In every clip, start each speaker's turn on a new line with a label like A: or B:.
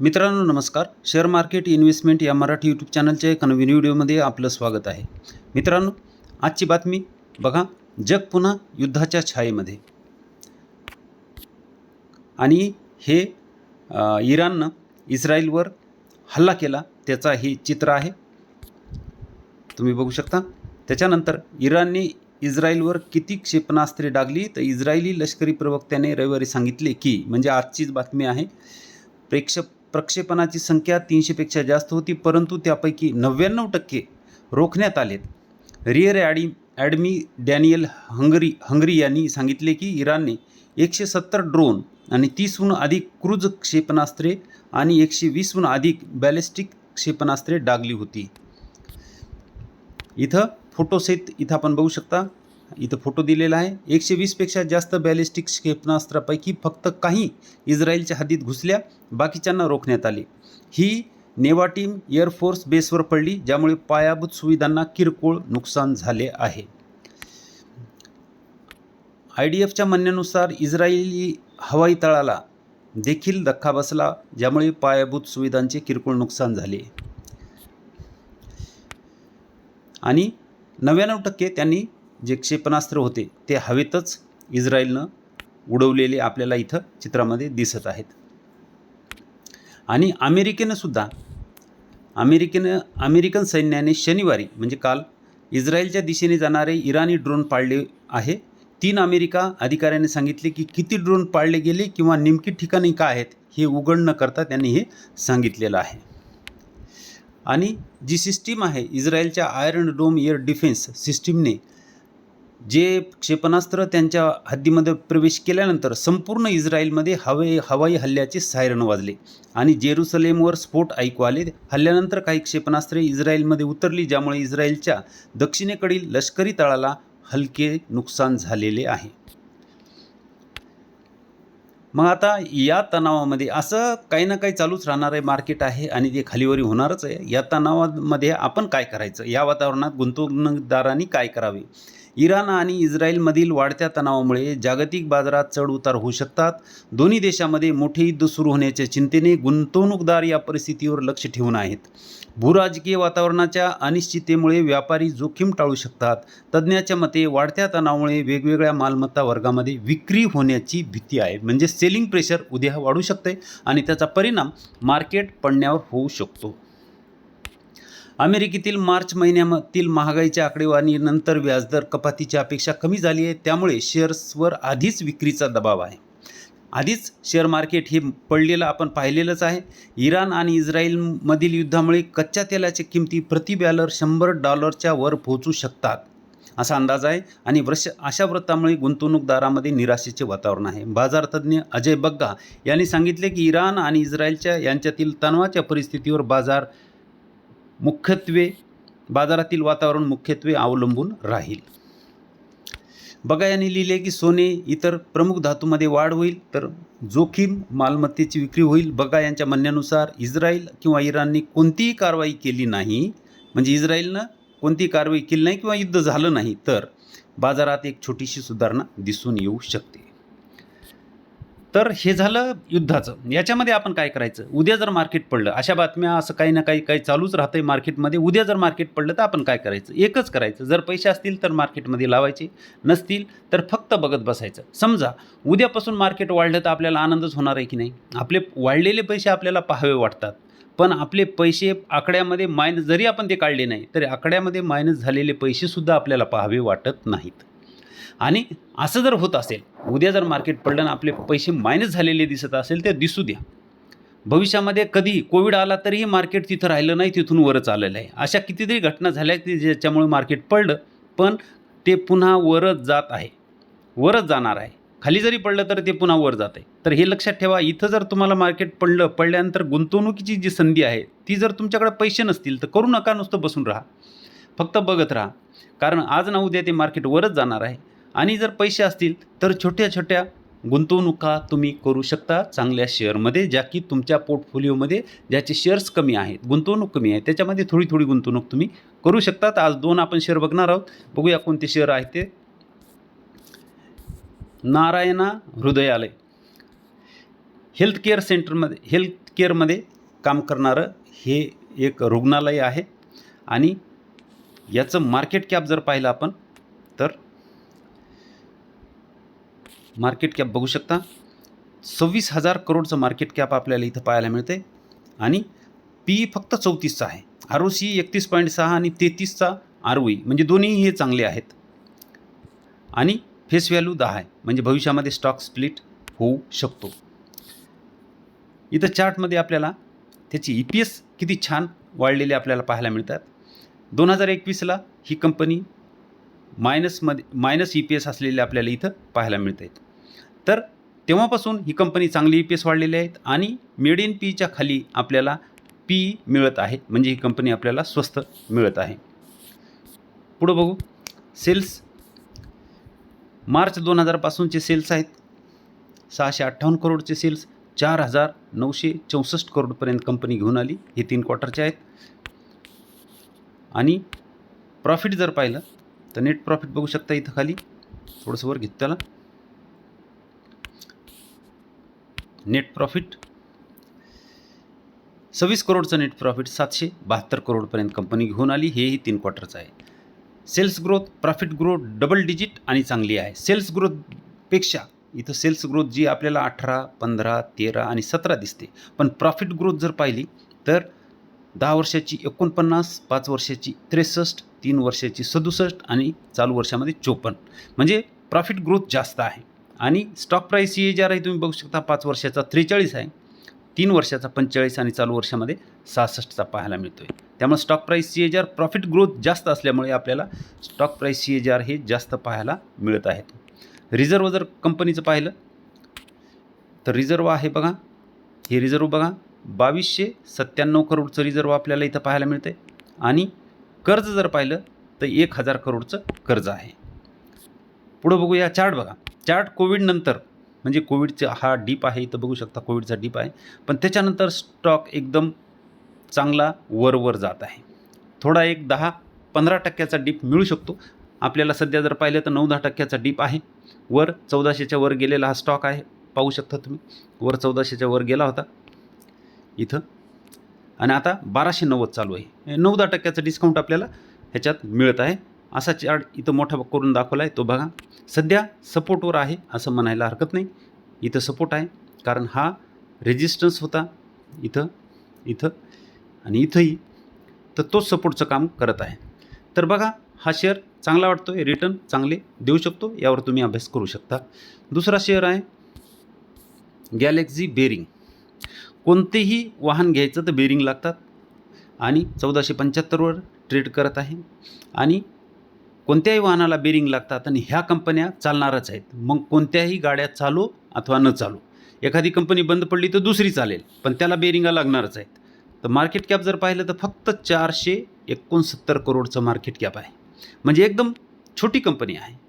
A: मित्रांनो नमस्कार. Share market investment या मराठी यूट्यूब चॅनलच्या एका नवीन व्हिडिओमध्ये आपलं स्वागत आहे. मित्रांनो आजची बातमी बघा जग पुन्हा युद्धाच्या छायेमध्ये. आणि हे इराणनं इस्रायलवर हल्ला केला त्याचा हे चित्र आहे. तुम्ही बघू शकता. त्याच्यानंतर इराणने इस्रायलवर किती क्षेपणास्त्रे डागली? तर इस्रायली लष्करी प्रवक्त्याने रविवारी सांगितले की म्हणजे आजचीच बातमी आहे प्रेक्षक प्रक्षेपणाची संख्या तीनशेपेक्षा जास्त होती परंतु त्यापैकी नव्याण्णव टक्के रोखण्यात आलेत. रिअर ॲडी ॲडमी डॅनियल हंगरी हंगरी यांनी सांगितले की इराणने एकशे सत्तर ड्रोन आणि तीसहून अधिक क्रूज क्षेपणास्त्रे आणि एकशे वीसहून अधिक बॅलिस्टिक क्षेपणास्त्रे डागली होती. इथं फोटोसहित इथं आपण बघू शकता इथं फोटो दिलेला आहे. एकशे वीसपेक्षा जास्त बॅलिस्टिक क्षेपणास्त्रापैकी फक्त काही इस्रायलच्या हद्दीत घुसल्या बाकीच्यांना रोखण्यात आले. ही नेवा टीम एअरफोर्स बेसवर पडली ज्यामुळे पायाभूत सुविधांना किरकोळ नुकसान झाले आहे. आय डी एफच्या म्हणण्यानुसार इस्रायली हवाई तळाला देखील धक्का बसला ज्यामुळे पायाभूत सुविधांचे किरकोळ नुकसान झाले. आणि नव्याण्णव टक्के त्यांनी जे क्षेपणास्त्र होते ते हवेतच इस्रायलनं उडवलेले आपल्याला इथं चित्रामध्ये दिसत आहेत. आणि अमेरिकेनं सुद्धा अमेरिकेनं अमेरिकन सैन्याने शनिवारी म्हणजे काल इस्रायलच्या दिशेने जाणारे इराणी ड्रोन पाळले आहे. तीन अमेरिका अधिकाऱ्यांनी सांगितले की किती ड्रोन पाळले गेले किंवा नेमकी ठिकाणी काय आहेत हे उघड न करता त्यांनी हे सांगितलेलं आहे. आणि जी सिस्टीम आहे इस्रायलच्या आयर्न डोम एअर डिफेन्स सिस्टीमने जे क्षेपणास्त्र त्यांच्या हद्दीमध्ये प्रवेश केल्यानंतर संपूर्ण इस्रायलमध्ये हवे हवाई हल्ल्याचे सायरन वाजले आणि जेरुसलेमवर स्फोट ऐकू आले. हल्ल्यानंतर काही क्षेपणास्त्रे इस्रायलमध्ये उतरली ज्यामुळे इस्रायलच्या दक्षिणेकडील लष्करी तळाला हलके नुकसान झालेले आहे. मग आता या तणावामध्ये असं काही ना काही चालूच राहणार आहे मार्केट आहे आणि ते खालीवरी होणारच आहे. या तणावामध्ये आपण काय करायचं? या वातावरणात गुंतवणूकदारांनी काय करावे? इराण आणि इस्रायलमधील वाढत्या तणावामुळे जागतिक बाजारात चढ उतार होऊ शकतात. दोन्ही देशामध्ये मोठे युद्ध सुरू होण्याच्या चिंतेने गुंतवणूकदार या परिस्थितीवर लक्ष ठेवून आहेत. भूराजकीय वातावरणाच्या अनिश्चिततेमुळे व्यापारी जोखीम टाळू शकतात. तज्ज्ञाच्या मते वाढत्या तणावामुळे वेगवेगळ्या मालमत्ता वर्गामध्ये विक्री होण्याची भीती आहे. म्हणजे सेलिंग प्रेशर उद्या वाढू शकते आणि त्याचा परिणाम मार्केट पडण्यावर होऊ शकतो. अमेरिकेतील मार्च महिन्यातील महागाईच्या आकडेवारीनंतर व्याजदर कपातीची अपेक्षा कमी झाली आहे. त्यामुळे शेअर्सवर आधीच विक्रीचा दबाव आहे. आधीच शेअर मार्केट हे पडलेलं आपण पाहिलेलंच आहे. इराण आणि इस्रायलमधील युद्धामुळे कच्च्या तेलाच्या किमती प्रति बॅलर शंभर डॉलरच्या वर पोहोचू शकतात असा अंदाज आहे. आणि वृष अशा व्रतामुळे गुंतवणूकदारामध्ये निराशेचे वातावरण आहे. बाजार तज्ज्ञ अजय बग्गा यांनी सांगितले की इराण आणि इस्रायलच्या यांच्यातील तणावाच्या परिस्थितीवर बाजार मुख्यत्वे बाजारातील वातावरण मुख्यत्वे अवलंबून राहील. बघा यांनी लिहिले की सोने इतर प्रमुख धातूमध्ये वाढ होईल तर जोखीम मालमत्तेची विक्री होईल. बघा यांच्या म्हणण्यानुसार इस्रायल किंवा इराणने कोणतीही कारवाई केली नाही. म्हणजे इस्रायलनं कोणतीही कारवाई केली नाही किंवा युद्ध झालं नाही तर बाजारात एक छोटीशी सुधारणा दिसून येऊ शकते. तर हे झालं युद्धाचं. याच्यामध्ये आपण काय करायचं? उद्या जर मार्केट पडलं अशा बातम्या असं काही ना काही काही चालूच राहतंय मार्केटमध्ये उद्या जर मार्केट पडलं तर आपण काय करायचं? एकच करायचं. जर पैसे असतील तर मार्केटमध्ये लावायचे. नसतील तर फक्त बघत बसायचं. समजा उद्यापासून मार्केट वाढलं तर आपल्याला आनंदच होणार आहे की नाही? आपले वाढलेले पैसे आपल्याला पाहावे वाटतात. पण आपले पैसे आकड्यामध्ये मायनस जरी आपण ते काढले नाही तरी आकड्यामध्ये मायनस झालेले पैसेसुद्धा आपल्याला पाहावे वाटत नाहीत. आणि असं जर होत असेल उद्या जर मार्केट पडलं आणि आपले पैसे मायनस झालेले दिसत असेल ते दिसू द्या. भविष्यामध्ये कधी कोविड आला तरीही मार्केट तिथं राहिलं नाही तिथून वरच आलेलं आहे. अशा कितीतरी घटना झाल्या की ज्याच्यामुळे मार्केट पडलं पण ते पुन्हा वरच जात आहे. वरच जाणार आहे. खाली जरी पडलं तर ते पुन्हा वर जात आहे. तर हे लक्षात ठेवा इथं जर तुम्हाला मार्केट पडलं पडल्यानंतर गुंतवणुकीची जी संधी आहे ती जर तुमच्याकडे पैसे नसतील तर करू नका नुसतं बसून राहा. फक्त बघत राहा. कारण आज ना उद्या ते मार्केट वरच जाणार आहे. आणि जर पैसे असतील तर छोट्या छोट्या गुंतवणुका तुम्ही करू शकता चांगल्या शेअरमध्ये ज्या की तुमच्या पोर्टफोलिओमध्ये ज्याचे शेअर्स कमी आहेत गुंतवणूक कमी आहे. त्याच्यामध्ये थोडी थोडी गुंतवणूक तुम्ही करू शकतात. आज दोन आपण शेअर बघणार आहोत. बघूया कोणते शेअर आहेत ते. नारायणा हृदयालय. हेल्थ केअर सेंटरमध्ये हेल्थ केअरमध्ये काम करणारं हे एक रुग्णालय आहे. आणि याचं मार्केट कॅप जर पाहिलं आपण तर मार्केट कॅप बघू शकता. सव्वीस हजार करोडचं मार्केट कॅप आपल्याला इथं पाहायला मिळते आणि पी फक्त चौतीसचा आहे. आर ओ सी एकतीस पॉईंट सहा आणि तेहतीसचा आर ओ ई म्हणजे दोन्ही हे चांगले आहेत. आणि फेस व्हॅल्यू दहा आहे. म्हणजे भविष्यामध्ये स्टॉक स्प्लिट होऊ शकतो. इथं चार्टमध्ये आपल्याला त्याची ई पी एस किती छान वाढलेले आपल्याला पाहायला मिळतात. दोन हजार एकवीसला ही कंपनी मायनसमध्ये मायनस ई पी एस असलेले आपल्याला इथं पाहायला मिळत आहेत तर तेव्हापासून ही कंपनी चांगली ई पी एस वाढलेली आहेत आणि मेड इन पीच्या खाली आपल्याला पी मिळत आहे. म्हणजे ही कंपनी आपल्याला स्वस्त मिळत आहे. पुढं बघू. सेल्स. मार्च दोन हजारपासूनचे सेल्स आहेत. सहाशे अठ्ठावन्न करोडचे सेल्स. चार हजार नऊशे चौसष्ट करोडपर्यंत कंपनी घेऊन आली. हे तीन क्वार्टरचे आहेत. आणि प्रॉफिट जर पाहिलं तर नेट प्रॉफिट बघू शकता इथं खाली. थोडंसं वर घेत त्याला. नेट प्रॉफिट सव्वीस करोडचं नेट प्रॉफिट सातशे बहात्तर करोडपर्यंत कंपनी घेऊन आली. हेही तीन क्वार्टरचं आहे. Sales growth profit growth double digit आणि चांगली आहे. सेल्स ग्रोथपेक्षा इथं सेल्स ग्रोथ जी आपल्याला अठरा पंधरा तेरा आणि सतरा दिसते. पण प्रॉफिट ग्रोथ जर पाहिली तर दहा वर्षाची एकोणपन्नास पाच वर्षाची त्रेसष्ट तीन वर्षाची सदुसष्ट आणि चालू वर्षामध्ये चोपन्न. म्हणजे प्रॉफिट ग्रोथ जास्त आहे. आणि stock price C H R आहे तुम्ही बघू शकता पाच वर्षाचा त्रेचाळीस आहे. तीन वर्षाचा पंचेचाळीस आणि चालू वर्षामध्ये सहासष्टचा पाहायला मिळतो आहे त्यामुळे stock price C H R profit growth जास्त असल्यामुळे आपल्याला stock price C H R हे जास्त पाहायला मिळत आहेत. रिझर्व जर कंपनीचं पाहिलं तर रिझर्व आहे बघा. हे रिझर्व बघा. बावीसशे सत्त्याण्णव करोडचं रिझर्व आपल्याला इथं पाहायला मिळतं आहे आणि कर्ज जर पाहिलं तर एक हजार करोडचं कर्ज आहे. पुढं बघूया चार्ट बघा. चार्ट कोविडनंतर म्हणजे कोविडचा हा डीप आहे इथं बघू शकता कोविडचा डीप आहे. पण त्याच्यानंतर स्टॉक एकदम चांगला वरवर जात आहे. थोडा एक दहा पंधरा टक्क्याचा डीप मिळू शकतो. आपल्याला सध्या जर पाहिलं तर नऊ दहा टक्क्याचा डीप आहे. वर चौदाशेच्या वर गेलेला हा स्टॉक आहे. पाहू शकता तुम्ही वर चौदाशेच्या वर गेला होता. इथं. आणि आता बाराशे नव्वद चालू आहे. नऊदा टक्क्याचं डिस्काउंट आपल्याला ह्याच्यात मिळत आहे. असा चार्ट इथं मोठा करून दाखवला आहे तो बघा. सध्या सपोर्टवर आहे असं म्हणायला हरकत नाही. इथं सपोर्ट आहे. कारण हा रेजिस्टन्स होता इथं इथं आणि इथंही. तर तोच सपोर्टचं काम करत आहे. तर बघा हा शेअर चांगला वाटतो आहे रिटर्न चांगले देऊ शकतो. यावर तुम्ही अभ्यास करू शकता. दुसरा शेअर आहे गॅलेक्झी बेरिंग कोणतेही वाहन घ्यायचं तर बेरिंग लागतात. आणि चौदाशे पंच्याहत्तरवर ट्रेड करत आहे. आणि कोणत्याही वाहनाला बेरिंग लागतात आणि ह्या कंपन्या चालणारच आहेत. मग कोणत्याही गाड्या चालू अथवा न चालू. एखादी कंपनी बंद पडली तर दुसरी चालेल पण त्याला बेरिंगा लागणारच आहेत. तर मार्केट कॅप जर पाहिलं तर फक्त चारशे एकोणसत्तर करोडचं मार्केट कॅप आहे. म्हणजे एकदम छोटी कंपनी आहे.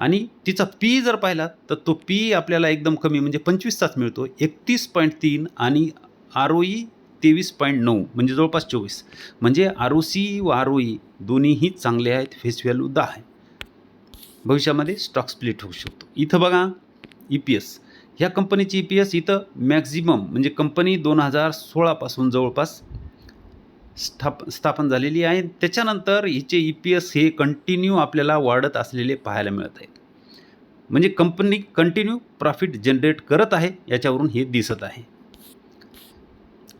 A: आणि तिचा पी जर पाहिला तर तो पी आपल्याला एकदम कमी म्हणजे पंचवीसचाच मिळतो. एकतीस पॉईंट तीन आणि आर ओ ई तेवीस पॉईंट नऊ म्हणजे जवळपास चोवीस. म्हणजे आर ओ सी व आर ओ ई दोन्हीही चांगले आहेत फेस व्हॅल्यू दहा आहे. भविष्यामध्ये स्टॉक स्प्लिट होऊ शकतो. इथं बघा ई पी एस ह्या कंपनीची ई पी एस इथं मॅक्झिमम म्हणजे कंपनी दोन हजार सोळापासून जवळपास स्थाप स्थापन झालेली आहे. त्याच्यानंतर हिचे ई पी एस हे कंटिन्यू आपल्याला वाढत असलेले पाहायला मिळत आहेत. म्हणजे कंपनी कंटिन्यू प्रॉफिट जनरेट करत आहे याच्यावरून हे दिसत आहे.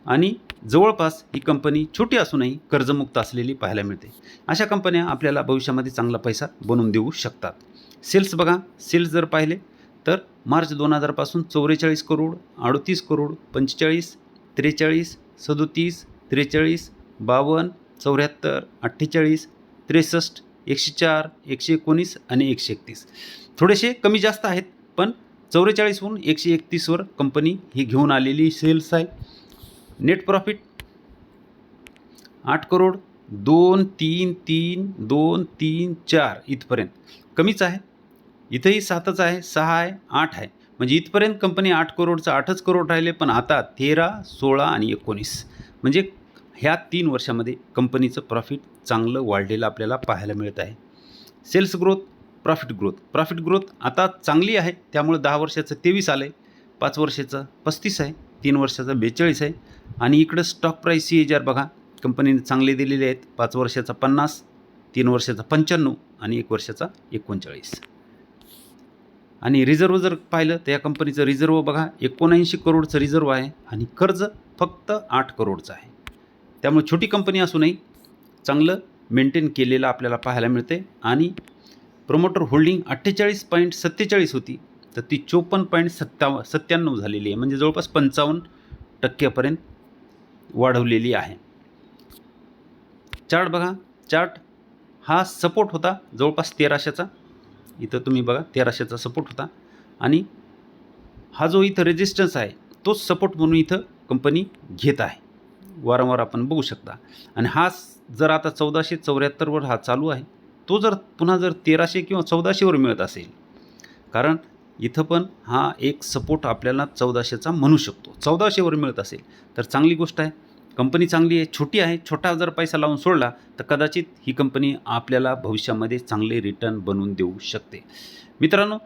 A: आणि जवळपास ही कंपनी छोटी असूनही कर्जमुक्त असलेली पाहायला मिळते. अशा कंपन्या आपल्याला भविष्यामध्ये चांगला पैसा बनवून देऊ शकतात. सेल्स बघा सेल्स जर पाहिले तर मार्च दोन हजारपासून चौवेचाळीस करोड अडतीस करोड पंचेचाळीस त्रेचाळीस सदोतीस त्रेचाळीस बावन्न चौऱ्याहत्तर अठ्ठेचाळीस त्रेसष्ट एकशे चार एकशे एकोणीस आणि एकशे एकतीस थोडेसे कमी जास्त आहेत पण चौवेचाळीसहून एकशे एकतीसवर कंपनी ही घेऊन आलेली सेल्स आहे. नेट प्रॉफिट आठ करोड दोन तीन तीन दोन तीन चार इथपर्यंत. कमीच आहे. इथंही सातच आहे सहा आहे आठ आहे. म्हणजे इथपर्यंत कंपनी आठ करोडचं आठच करोड राहिले पण आता तेरा सोळा आणि एकोणीस. म्हणजे ह्या तीन वर्षामध्ये कंपनीचं प्रॉफिट चांगलं वाढलेलं आपल्याला पाहायला मिळत आहे. Sales growth profit growth profit growth आता चांगली आहे. त्यामुळं दहा वर्षाचं तेवीस आलं आहे पाच वर्षाचं पस्तीस आहे. तीन वर्षाचं बेचाळीस आहे. आणि इकडं stock price C H R बघा कंपनीने चांगले दिलेले आहेत. पाच वर्षाचा पन्नास तीन वर्षाचा पंच्याण्णव आणि एक वर्षाचा एकोणचाळीस. आणि रिझर्व जर पाहिलं तर या कंपनीचं रिझर्व बघा एकोणऐंशी करोडचं रिझर्व आहे. आणि कर्ज फक्त आठ करोडचं आहे. त्यामुळे छोटी कंपनी असूनही चांगलं मेंटेन केलेलं आपल्याला पाहायला मिळते आणि प्रोमोटर होल्डिंग अठ्ठेचाळीस पॉईंट सत्तेचाळीस होती तर ती चोपन्न पॉईंट सत्ताव सत्त्याण्णव झालेली आहे. म्हणजे जवळपास पंचावन्न टक्क्यापर्यंत वाढवलेली आहे. चार्ट बघा. चार्ट हा सपोर्ट होता जवळपास तेराशेचा. इथं तुम्ही बघा तेराशेचा सपोर्ट होता. आणि हा जो इथं रेजिस्टन्स आहे तोच सपोर्ट म्हणून इथं कंपनी घेत आहे. वारंवार आपण बघू शकता. आणि हा जर आता चौदाशे चौऱ्याहत्तरवर हा चालू आहे तो जर पुन्हा जर तेराशे किंवा चौदाशेवर मिळत असेल कारण इथं पण हा एक सपोर्ट आपल्याला चौदाशेचा म्हणू शकतो. चौदाशेवर मिळत असेल तर चांगली गोष्ट आहे. कंपनी चांगली आहे छोटी आहे छोटा जर पैसा लावून सोडला तर कदाचित ही कंपनी आपल्याला भविष्यामध्ये चांगले रिटर्न बनवून देऊ शकते. मित्रांनो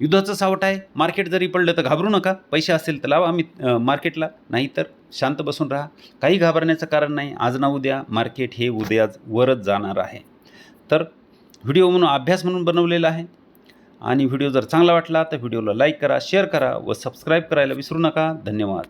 A: युद्धाचं सावट आहे. मार्केट जरी पडलं तर घाबरू नका. पैसे असेल तर लावा. आम्ही मार्केटला. नाही तर शांत बसून राहा. काही घाबरण्याचं कारण नाही. आज ना उद्या मार्केट हे उद्या वरच जाणार आहे. तर व्हिडिओ म्हणून अभ्यास म्हणून बनवलेला आहे. आणि व्हिडिओ जर चांगला वाटला तर व्हिडिओला लाईक करा शेअर करा व सबस्क्राईब करायला विसरू नका. धन्यवाद.